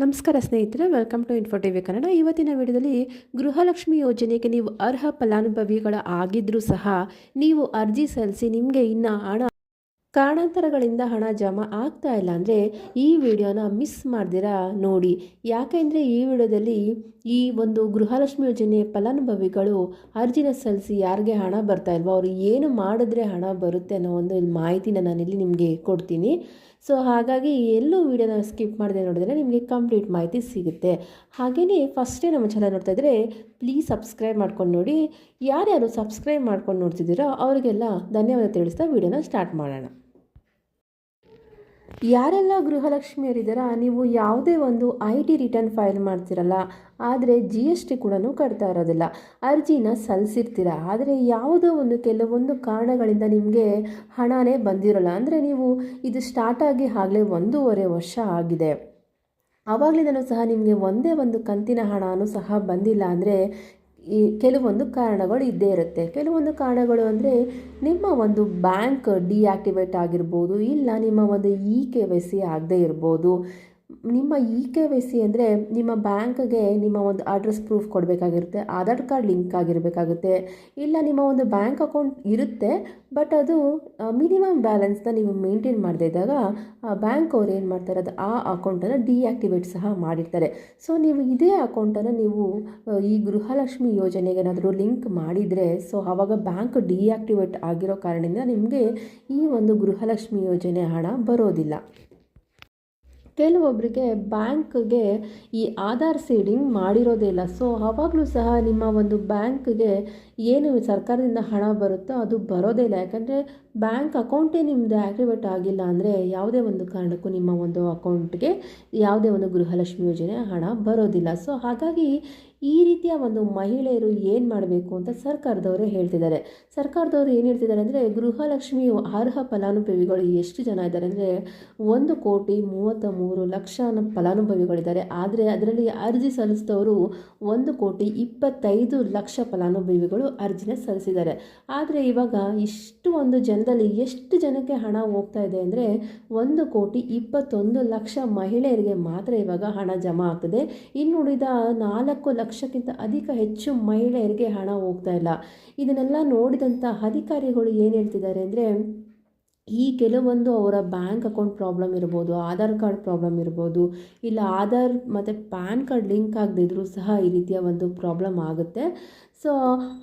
ನಮಸ್ಕಾರ ಸ್ನೇಹಿತರೆ welcome to info TV Kannada. ಇವತ್ತಿನ ವಿಡಿಯೋದಲ್ಲಿ ಗೃಹಲಕ್ಷ್ಮಿ ಯೋಜನೆಗೆ ನೀವು ಅರ್ಹ ಫಲಾನುಭವಿಗಳ ಆಗಿದ್ದರೂ ಸಹ ನೀವು ಅರ್ಜಿ ಸಲ್ಲಿಸಿ ನಿಮಗೆ ಇನ್ನು ಹಣ ಕಾರಣಾಂತರಗಳಿಂದ ಹಣ ಜಮಾ ಆಗ್ತಾ ಇಲ್ಲ ಅಂದರೆ ಈ ವಿಡಿಯೋನ ಮಿಸ್ ಮಾಡ್ದಿರಾ ನೋಡಿ. ಯಾಕೆಂದರೆ ಈ ವಿಡಿಯೋದಲ್ಲಿ ಈ ಒಂದು ಗೃಹಲಕ್ಷ್ಮಿ ಯೋಜನೆ ಫಲಾನುಭವಿಗಳು ಅರ್ಜಿನ ಸಲ್ಲಿಸಿ ಯಾರಿಗೆ ಹಣ ಬರ್ತಾ ಇಲ್ವೋ, ಅವರು ಏನು ಮಾಡಿದ್ರೆ ಹಣ ಬರುತ್ತೆ ಅನ್ನೋ ಒಂದು ಇಲ್ಲಿ ಮಾಹಿತಿನ ನಾನಿಲ್ಲಿ ನಿಮಗೆ ಕೊಡ್ತೀನಿ. ಸೊ, ಹಾಗಾಗಿ ಎಲ್ಲೂ ವಿಡಿಯೋನ ಸ್ಕಿಪ್ ಮಾಡಿದೆ ನೋಡಿದ್ರೆ ನಿಮಗೆ ಕಂಪ್ಲೀಟ್ ಮಾಹಿತಿ ಸಿಗುತ್ತೆ. ಹಾಗೆಯೇ ಫಸ್ಟೇ ನಮ್ಮ ಚಾನಲ್ ನೋಡ್ತಾ ಇದ್ದರೆ ಪ್ಲೀಸ್ ಸಬ್ಸ್ಕ್ರೈಬ್ ಮಾಡ್ಕೊಂಡು ನೋಡಿ. ಯಾರ್ಯಾರು ಸಬ್ಸ್ಕ್ರೈಬ್ ಮಾಡ್ಕೊಂಡು ನೋಡ್ತಿದ್ದೀರೋ ಅವರಿಗೆಲ್ಲ ಧನ್ಯವಾದ ತಿಳಿಸ್ತಾ ವಿಡಿಯೋನ ಸ್ಟಾರ್ಟ್ ಮಾಡೋಣ. ಯಾರೆಲ್ಲ ಗೃಹಲಕ್ಷ್ಮಿಯರಿದ್ದೀರಾ, ನೀವು ಯಾವುದೇ ಒಂದು ಐ ಟಿ ರಿಟರ್ನ್ ಫೈಲ್ ಮಾಡ್ತಿರಲ್ಲ, ಆದರೆ ಜಿ ಎಸ್ ಟಿ ಕೂಡ ಕಟ್ತಾ ಇರೋದಿಲ್ಲ. ಅರ್ಜಿನ ಸಲ್ಲಿಸಿರ್ತೀರ, ಆದರೆ ಯಾವುದೋ ಒಂದು ಕೆಲವೊಂದು ಕಾರಣಗಳಿಂದ ನಿಮಗೆ ಹಣನೇ ಬಂದಿರೋಲ್ಲ. ಅಂದರೆ ನೀವು ಇದು ಸ್ಟಾರ್ಟ್ ಆಗಿ ಆಗಲೇ ಒಂದೂವರೆ ವರ್ಷ ಆಗಿದೆ. ಆವಾಗಲಿಂದನೂ ಸಹ ನಿಮಗೆ ಒಂದೇ ಒಂದು ಕಂತಿನ ಹಣನೂ ಸಹ ಬಂದಿಲ್ಲ ಅಂದರೆ ಈ ಕೆಲವೊಂದು ಕಾರಣಗಳು ಇದ್ದೇ ಇರುತ್ತೆ. ಕೆಲವೊಂದು ಕಾರಣಗಳು ಅಂದರೆ ನಿಮ್ಮ ಒಂದು ಬ್ಯಾಂಕ್ ಡಿಆಕ್ಟಿವೇಟ್ ಆಗಿರ್ಬೋದು, ಇಲ್ಲ ನಿಮ್ಮ ಒಂದು ಇ ಕೆ ವೈ ಸಿ ಆಗದೇ ಇರ್ಬೋದು ನಿಮ್ಮ ಇ ಕೆ ವೈ ಸಿ ಅಂದರೆ ನಿಮ್ಮ ಬ್ಯಾಂಕ್ಗೆ ನಿಮ್ಮ ಒಂದು ಅಡ್ರೆಸ್ ಪ್ರೂಫ್ ಕೊಡಬೇಕಾಗಿರುತ್ತೆ, ಆಧಾರ್ ಕಾರ್ಡ್ ಲಿಂಕ್ ಆಗಿರಬೇಕಾಗುತ್ತೆ. ಇಲ್ಲ ನಿಮ್ಮ ಒಂದು ಬ್ಯಾಂಕ್ ಅಕೌಂಟ್ ಇರುತ್ತೆ, ಬಟ್ ಅದು ಮಿನಿಮಮ್ ಬ್ಯಾಲೆನ್ಸ್ನ ನೀವು ಮೇಂಟೈನ್ ಮಾಡದೇ ಇದ್ದಾಗ, ಆ, ಬ್ಯಾಂಕ್ ಅವ್ರು ಏನು ಮಾಡ್ತಾರೆ, ಅದು ಆ ಅಕೌಂಟನ್ನು ಡಿಆಕ್ಟಿವೇಟ್ ಸಹ ಮಾಡಿರ್ತಾರೆ. ಸೊ, ನೀವು ಇದೇ ಅಕೌಂಟನ್ನು ನೀವು ಈ ಗೃಹಲಕ್ಷ್ಮಿ ಯೋಜನೆಗೆ ಏನಾದರೂ ಲಿಂಕ್ ಮಾಡಿದರೆ, ಸೊ ಆವಾಗ ಬ್ಯಾಂಕ್ ಡಿಆಕ್ಟಿವೇಟ್ ಆಗಿರೋ ಕಾರಣದಿಂದ ನಿಮಗೆ ಈ ಒಂದು ಗೃಹಲಕ್ಷ್ಮಿ ಯೋಜನೆ ಹಣ ಬರೋದಿಲ್ಲ. ಕೆಲವೊಬ್ಬರಿಗೆ ಬ್ಯಾಂಕ್ಗೆ ಈ ಆಧಾರ್ ಸೀಡಿಂಗ್ ಮಾಡಿರೋದೇ ಇಲ್ಲ. ಸೊ ಆವಾಗಲೂ ಸಹ ನಿಮ್ಮ ಒಂದು ಬ್ಯಾಂಕ್ಗೆ ಏನು ಸರ್ಕಾರದಿಂದ ಹಣ ಬರುತ್ತೋ ಅದು ಬರೋದೇ ಇಲ್ಲ. ಯಾಕಂದರೆ ಬ್ಯಾಂಕ್ ಅಕೌಂಟೇ ನಿಮ್ಮದು ಆ್ಯಕ್ಟಿವೇಟ್ ಆಗಿಲ್ಲ ಅಂದರೆ ಯಾವುದೇ ಒಂದು ಕಾರಣಕ್ಕೂ ನಿಮ್ಮ ಒಂದು ಅಕೌಂಟ್ಗೆ ಯಾವುದೇ ಒಂದು ಗೃಹಲಕ್ಷ್ಮಿ ಯೋಜನೆ ಹಣ ಬರೋದಿಲ್ಲ. ಸೊ ಹಾಗಾಗಿ ಈ ರೀತಿಯ ಒಂದು ಮಹಿಳೆಯರು ಏನು ಮಾಡಬೇಕು ಅಂತ ಸರ್ಕಾರದವರೇ ಹೇಳ್ತಿದ್ದಾರೆ. ಸರ್ಕಾರದವರು ಏನು ಹೇಳ್ತಿದ್ದಾರೆ ಅಂದರೆ ಗೃಹಲಕ್ಷ್ಮಿ ಅರ್ಹ ಫಲಾನುಭವಿಗಳು ಎಷ್ಟು ಜನ ಇದ್ದಾರೆ ಅಂದರೆ ಒಂದು ಕೋಟಿ ಮೂವತ್ತ ಮೂರು ಲಕ್ಷ ಫಲಾನುಭವಿಗಳಿದ್ದಾರೆ. ಆದರೆ ಅದರಲ್ಲಿ ಅರ್ಜಿ ಸಲ್ಲಿಸಿದವರು ಒಂದು ಕೋಟಿ ಇಪ್ಪತ್ತೈದು ಲಕ್ಷ ಫಲಾನುಭವಿಗಳು ಅರ್ಜಿನ ಸಲ್ಲಿಸಿದ್ದಾರೆ. ಆದರೆ ಇವಾಗ ಇಷ್ಟು ಒಂದು ಜನದಲ್ಲಿ ಎಷ್ಟು ಜನಕ್ಕೆ ಹಣ ಹೋಗ್ತಾ ಇದೆ ಅಂದರೆ ಒಂದು ಕೋಟಿ ಇಪ್ಪತ್ತೊಂದು ಲಕ್ಷ ಮಹಿಳೆಯರಿಗೆ ಮಾತ್ರ ಇವಾಗ ಹಣ ಜಮಾ ಆಗ್ತದೆ. ಇನ್ನುಳಿದ ನಾಲ್ಕು ಲಕ್ಷಕ್ಕಿಂತ ಅಧಿಕ ಹೆಚ್ಚು ಮಹಿಳೆಯರಿಗೆ ಹಣ ಹೋಗ್ತಾ ಇಲ್ಲ. ಇದನ್ನೆಲ್ಲ ನೋಡಿದಂಥ ಅಧಿಕಾರಿಗಳು ಏನು ಹೇಳ್ತಿದ್ದಾರೆ ಅಂದರೆ ಈ ಕೆಲವೊಂದು ಅವರ ಬ್ಯಾಂಕ್ ಅಕೌಂಟ್ ಪ್ರಾಬ್ಲಮ್ ಇರ್ಬೋದು, ಆಧಾರ್ ಕಾರ್ಡ್ ಪ್ರಾಬ್ಲಮ್ ಇರ್ಬೋದು, ಇಲ್ಲ ಆಧಾರ್ ಮತ್ತು ಪ್ಯಾನ್ ಕಾರ್ಡ್ ಲಿಂಕ್ ಆಗದಿದ್ರೂ ಸಹ ಈ ರೀತಿಯ ಒಂದು ಪ್ರಾಬ್ಲಮ್ ಆಗುತ್ತೆ. ಸೊ,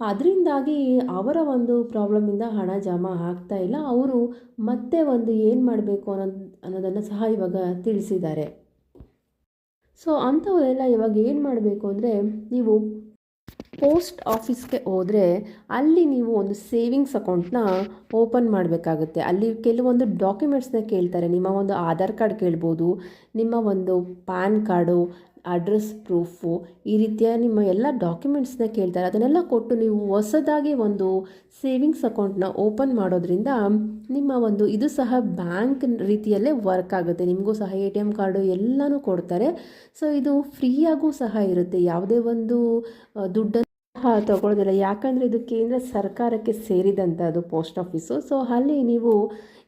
ಅದರಿಂದಾಗಿ ಅವರ ಒಂದು ಪ್ರಾಬ್ಲಮಿಂದ ಹಣ ಜಮಾ ಆಗ್ತಾ ಇಲ್ಲ. ಅವರು ಮತ್ತೆ ಒಂದು ಏನು ಮಾಡಬೇಕು ಅನ್ನೋದು, ಅನ್ನೋದನ್ನು ಸಹ ಇವಾಗ ತಿಳಿಸಿದ್ದಾರೆ. ಸೊ, ಅಂಥವರೆಲ್ಲ ಇವಾಗ ಏನು ಮಾಡಬೇಕು ಅಂದರೆ, ನೀವು ಪೋಸ್ಟ್ ಆಫೀಸ್ಗೆ ಹೋದರೆ ಅಲ್ಲಿ ನೀವು ಒಂದು ಸೇವಿಂಗ್ಸ್ ಅಕೌಂಟ್ನ ಓಪನ್ ಮಾಡಬೇಕಾಗುತ್ತೆ. ಅಲ್ಲಿ ಕೆಲವೊಂದು ಡಾಕ್ಯುಮೆಂಟ್ಸ್ನ ಕೇಳ್ತಾರೆ. ನಿಮ್ಮ ಒಂದು ಆಧಾರ್ ಕಾರ್ಡ್ ಕೇಳ್ಬೋದು, ನಿಮ್ಮ ಒಂದು ಪ್ಯಾನ್ ಕಾರ್ಡು, ಅಡ್ರೆಸ್ ಪ್ರೂಫು, ಈ ರೀತಿಯ ನಿಮ್ಮ ಎಲ್ಲ ಡಾಕ್ಯುಮೆಂಟ್ಸ್ನ ಕೇಳ್ತಾರೆ. ಅದನ್ನೆಲ್ಲ ಕೊಟ್ಟು ನೀವು ಹೊಸದಾಗಿ ಒಂದು ಸೇವಿಂಗ್ಸ್ ಅಕೌಂಟ್ನ ಓಪನ್ ಮಾಡೋದ್ರಿಂದ ನಿಮ್ಮ ಒಂದು ಇದು ಸಹ ಬ್ಯಾಂಕ್ ರೀತಿಯಲ್ಲೇ ವರ್ಕ್ ಆಗುತ್ತೆ. ನಿಮಗೂ ಸಹ ಎ ಟಿ ಎಂ ಕಾರ್ಡು ಎಲ್ಲನೂ ಕೊಡ್ತಾರೆ. ಸೊ, ಇದು ಫ್ರೀಯಾಗೂ ಸಹ ಇರುತ್ತೆ. ಯಾವುದೇ ಒಂದು ದುಡ್ಡನ್ನು ಸಹ ತಗೊಳ್ಳೋದಿಲ್ಲ ಯಾಕಂದರೆ ಇದು ಕೇಂದ್ರ ಸರ್ಕಾರಕ್ಕೆ ಸೇರಿದಂಥದ್ದು ಪೋಸ್ಟ್ ಆಫೀಸು. ಸೊ ಅಲ್ಲಿ ನೀವು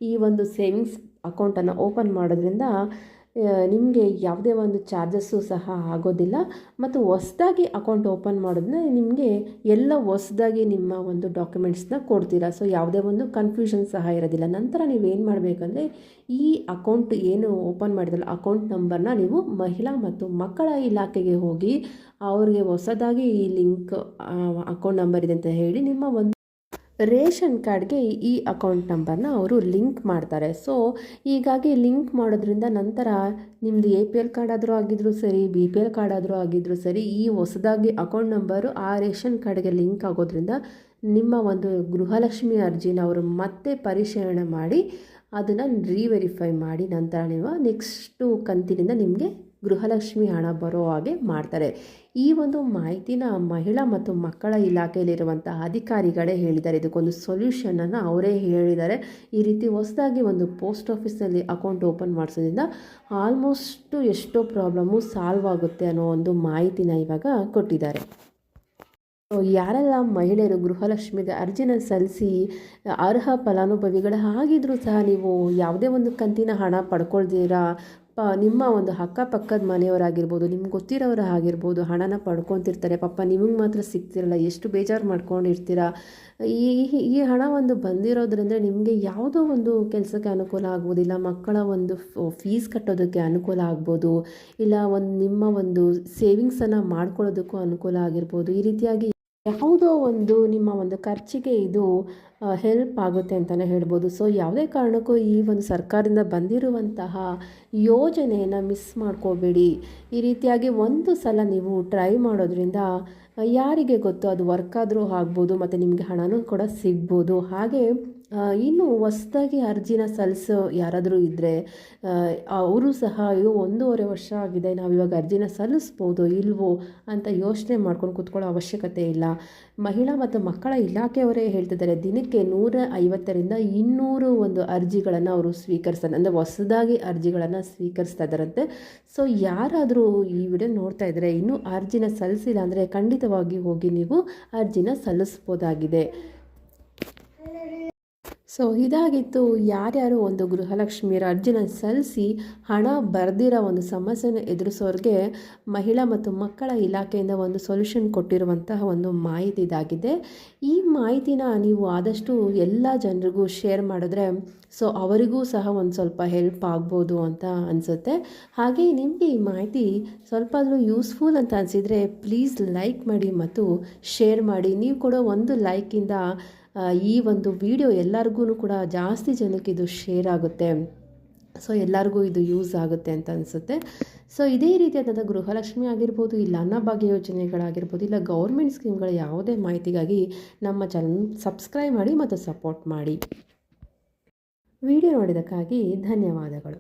ಈ ಒಂದು ಸೇವಿಂಗ್ಸ್ ಅಕೌಂಟನ್ನು ಓಪನ್ ಮಾಡೋದ್ರಿಂದ ನಿಮಗೆ ಯಾವುದೇ ಒಂದು ಚಾರ್ಜಸ್ಸು ಸಹ ಆಗೋದಿಲ್ಲ. ಮತ್ತು ಹೊಸ್ದಾಗಿ ಅಕೌಂಟ್ ಓಪನ್ ಮಾಡೋದನ್ನ ನಿಮಗೆ ಎಲ್ಲ ಹೊಸ್ದಾಗಿ ನಿಮ್ಮ ಒಂದು ಡಾಕ್ಯುಮೆಂಟ್ಸ್ನ ಕೊಡ್ತೀರಾ. ಸೊ, ಯಾವುದೇ ಒಂದು ಕನ್ಫ್ಯೂಷನ್ ಸಹ ಇರೋದಿಲ್ಲ. ನಂತರ ನೀವೇನು ಮಾಡಬೇಕಂದ್ರೆ, ಈ ಅಕೌಂಟ್ ಏನು ಓಪನ್ ಮಾಡಿದಲ್ಲ ಅಕೌಂಟ್ ನಂಬರ್ನ ನೀವು ಮಹಿಳಾ ಮತ್ತು ಮಕ್ಕಳ ಇಲಾಖೆಗೆ ಹೋಗಿ ಅವ್ರಿಗೆ ಹೊಸದಾಗಿ ಈ ಲಿಂಕ್ ಅಕೌಂಟ್ ನಂಬರ್ ಇದೆ ಅಂತ ಹೇಳಿ ನಿಮ್ಮ ಒಂದು ರೇಷನ್ ಕಾರ್ಡ್ಗೆ ಈ ಅಕೌಂಟ್ ನಂಬರ್ನ ಅವರು ಲಿಂಕ್ ಮಾಡ್ತಾರೆ. ಸೊ, ಹೀಗಾಗಿ ಲಿಂಕ್ ಮಾಡೋದ್ರಿಂದ ನಂತರ ನಿಮ್ಮದು ಎ ಪಿ ಎಲ್ ಕಾರ್ಡ್ ಆದರೂ ಆಗಿದ್ರು ಸರಿ, ಬಿ ಪಿ ಎಲ್ ಕಾರ್ಡ್ ಆದರೂ ಆಗಿದ್ದರೂ ಸರಿ, ಈ ಹೊಸದಾಗಿ ಅಕೌಂಟ್ ನಂಬರು ಆ ರೇಷನ್ ಕಾರ್ಡ್ಗೆ ಲಿಂಕ್ ಆಗೋದ್ರಿಂದ ನಿಮ್ಮ ಒಂದು ಗೃಹಲಕ್ಷ್ಮಿ ಅರ್ಜಿನ ಅವರು ಮತ್ತೆ ಪರಿಶೀಲನೆ ಮಾಡಿ ಅದನ್ನು ರೀವೆರಿಫೈ ಮಾಡಿ ನಂತರ ನೀವು ನೆಕ್ಸ್ಟು ಕಂತಿನಿಂದ ನಿಮಗೆ ಗೃಹಲಕ್ಷ್ಮಿ ಹಣ ಬರೋ ಹಾಗೆ ಮಾಡ್ತಾರೆ. ಈ ಒಂದು ಮಾಹಿತಿನ ಮಹಿಳಾ ಮತ್ತು ಮಕ್ಕಳ ಇಲಾಖೆಯಲ್ಲಿರುವಂಥ ಅಧಿಕಾರಿಗಳೇ ಹೇಳಿದ್ದಾರೆ. ಇದಕ್ಕೊಂದು ಸೊಲ್ಯೂಷನನ್ನು ಅವರೇ ಹೇಳಿದ್ದಾರೆ. ಈ ರೀತಿ ಹೊಸದಾಗಿ ಒಂದು ಪೋಸ್ಟ್ ಆಫೀಸಲ್ಲಿ ಅಕೌಂಟ್ ಓಪನ್ ಮಾಡಿಸೋದ್ರಿಂದ ಆಲ್ಮೋಸ್ಟು ಎಷ್ಟೋ ಪ್ರಾಬ್ಲಮ್ಮು ಸಾಲ್ವ್ ಆಗುತ್ತೆ ಅನ್ನೋ ಒಂದು ಮಾಹಿತಿನ ಇವಾಗ ಕೊಟ್ಟಿದ್ದಾರೆ. ಯಾರೆಲ್ಲ ಮಹಿಳೆಯರು ಗೃಹಲಕ್ಷ್ಮಿಗೆ ಅರ್ಜಿನ ಸಲ್ಲಿಸಿ ಅರ್ಹ ಫಲಾನುಭವಿಗಳ ಸಹ ನೀವು ಯಾವುದೇ ಒಂದು ಕಂತಿನ ಹಣ ಪಡ್ಕೊಳ್ದಿರಾ ನಿಮ್ಮ ಒಂದು ಅಕ್ಕಪಕ್ಕದ ಮನೆಯವರಾಗಿರ್ಬೋದು, ನಿಮ್ಗೆ ಗೊತ್ತಿರೋರು ಆಗಿರ್ಬೋದು, ಹಣನ ಪಡ್ಕೊತಿರ್ತಾರೆ. ಪಾಪ ನಿಮಗೆ ಮಾತ್ರ ಸಿಗ್ತಿರಲ್ಲ, ಎಷ್ಟು ಬೇಜಾರು ಮಾಡ್ಕೊಂಡಿರ್ತೀರ? ಈ, ಈ- ಹಣ ಒಂದು ಬಂದಿರೋದ್ರಿಂದ ನಿಮಗೆ ಯಾವುದೋ ಒಂದು ಕೆಲಸಕ್ಕೆ ಅನುಕೂಲ ಆಗ್ಬೋದಿಲ್ಲ ಮಕ್ಕಳ ಒಂದು ಫೀಸ್ ಕಟ್ಟೋದಕ್ಕೆ ಅನುಕೂಲ ಆಗ್ಬೋದು, ಇಲ್ಲ ಒಂದು ನಿಮ್ಮ ಒಂದು ಸೇವಿಂಗ್ಸನ್ನು ಮಾಡ್ಕೊಳ್ಳೋದಕ್ಕೂ ಅನುಕೂಲ ಆಗಿರ್ಬೋದು. ಈ ರೀತಿಯಾಗಿ ಯಾವುದೋ ಒಂದು ನಿಮ್ಮ ಒಂದು ಖರ್ಚಿಗೆ ಇದು ಹೆಲ್ಪ್ ಆಗುತ್ತೆ ಅಂತಲೇ ಹೇಳ್ಬೋದು. ಸೊ ಯಾವುದೇ ಕಾರಣಕ್ಕೂ ಈ ಒಂದು ಸರ್ಕಾರದಿಂದ ಬಂದಿರುವಂತಹ ಯೋಜನೆಯನ್ನು ಮಿಸ್ ಮಾಡ್ಕೋಬೇಡಿ. ಈ ರೀತಿಯಾಗಿ ಒಂದು ಸಲ ನೀವು ಟ್ರೈ ಮಾಡೋದ್ರಿಂದ ಯಾರಿಗೆ ಗೊತ್ತು? ಅದು ವರ್ಕ್ ಆದರೂ ಆಗ್ಬೋದು, ಮತ್ತು ನಿಮಗೆ ಹಣನೂ ಕೂಡ ಸಿಗ್ಬೋದು. ಹಾಗೆ ಇನ್ನು ಹೊಸ್ದಾಗಿ ಅರ್ಜಿನ ಸಲ್ಲಿಸೋ ಯಾರಾದರೂ ಇದ್ದರೆ ಅವರು ಸಹ ಅಯ್ಯೋ, ಒಂದೂವರೆ ವರ್ಷ ಆಗಿದೆ ನಾವು ಇವಾಗ ಅರ್ಜಿನ ಸಲ್ಲಿಸ್ಬೋದು ಇಲ್ವೋ ಅಂತ ಯೋಚನೆ ಮಾಡ್ಕೊಂಡು ಕೂತ್ಕೊಳ್ಳೋ ಅವಶ್ಯಕತೆ ಇಲ್ಲ. ಮಹಿಳಾ ಮತ್ತು ಮಕ್ಕಳ ಇಲಾಖೆಯವರೇ ಹೇಳ್ತಿದ್ದಾರೆ, ದಿನಕ್ಕೆ ನೂರ ಐವತ್ತರಿಂದ ಇನ್ನೂರು ಒಂದು ಅರ್ಜಿಗಳನ್ನು ಅವರು ಸ್ವೀಕರಿಸ್ತಾರೆ ಅಂದರೆ ಹೊಸದಾಗಿ ಅರ್ಜಿಗಳನ್ನು ಸ್ವೀಕರಿಸ್ತಾ ಇದ್ದಾರಂತೆ. ಸೊ ಯಾರಾದರೂ ಈ ವಿಡಿಯೋ ನೋಡ್ತಾ ಇದ್ದರೆ ಇನ್ನೂ ಅರ್ಜಿನ ಸಲ್ಲಿಸಿಲ್ಲ ಅಂದರೆ ಖಂಡಿತವಾಗಿ ಹೋಗಿ ನೀವು ಅರ್ಜಿನ ಸಲ್ಲಿಸ್ಬೋದಾಗಿದೆ. ಸೊ ಇದಾಗಿತ್ತು ಯಾರ್ಯಾರು ಒಂದು ಗೃಹಲಕ್ಷ್ಮಿಯರ ಅರ್ಜಿನ ಸಲ್ಲಿಸಿ ಹಣ ಬರೆದಿರೋ ಒಂದು ಸಮಸ್ಯೆನ ಎದುರಿಸೋರಿಗೆ ಮಹಿಳಾ ಮತ್ತು ಮಕ್ಕಳ ಇಲಾಖೆಯಿಂದ ಒಂದು ಸೊಲ್ಯೂಷನ್ ಕೊಟ್ಟಿರುವಂತಹ ಒಂದು ಮಾಹಿತಿ ಇದಾಗಿದೆ. ಈ ಮಾಹಿತಿನ ನೀವು ಆದಷ್ಟು ಎಲ್ಲ ಜನರಿಗೂ ಶೇರ್ ಮಾಡಿದ್ರೆ ಸೊ ಅವರಿಗೂ ಸಹ ಒಂದು ಸ್ವಲ್ಪ ಹೆಲ್ಪ್ ಆಗ್ಬೋದು ಅಂತ ಅನಿಸುತ್ತೆ. ಹಾಗೆ ನಿಮಗೆ ಈ ಮಾಹಿತಿ ಸ್ವಲ್ಪ ಆದರೂ ಯೂಸ್ಫುಲ್ ಅಂತ ಅನಿಸಿದರೆ ಪ್ಲೀಸ್ ಲೈಕ್ ಮಾಡಿ ಮತ್ತು ಶೇರ್ ಮಾಡಿ. ನೀವು ಕೊಡೋ ಒಂದು ಲೈಕಿಂದ ಈ ಒಂದು ವಿಡಿಯೋ ಎಲ್ಲರಿಗೂ ಕೂಡ ಜಾಸ್ತಿ ಜನಕ್ಕೆ ಇದು ಶೇರ್ ಆಗುತ್ತೆ. ಸೊ ಎಲ್ಲರಿಗೂ ಇದು ಯೂಸ್ ಆಗುತ್ತೆ ಅಂತ ಅನಿಸುತ್ತೆ. ಸೊ ಇದೇ ರೀತಿಯಾದಂಥ ಗೃಹಲಕ್ಷ್ಮಿ ಆಗಿರ್ಬೋದು, ಇಲ್ಲ ಅನ್ನಭಾಗ್ಯ ಯೋಜನೆಗಳಾಗಿರ್ಬೋದು, ಇಲ್ಲ ಗೌರ್ಮೆಂಟ್ ಸ್ಕೀಮ್ಗಳ ಯಾವುದೇ ಮಾಹಿತಿಗಾಗಿ ನಮ್ಮ ಚಾನಲ್ ಸಬ್ಸ್ಕ್ರೈಬ್ ಮಾಡಿ ಮತ್ತು ಸಪೋರ್ಟ್ ಮಾಡಿ. ವಿಡಿಯೋ ನೋಡಿದ್ದಕ್ಕಾಗಿ ಧನ್ಯವಾದಗಳು.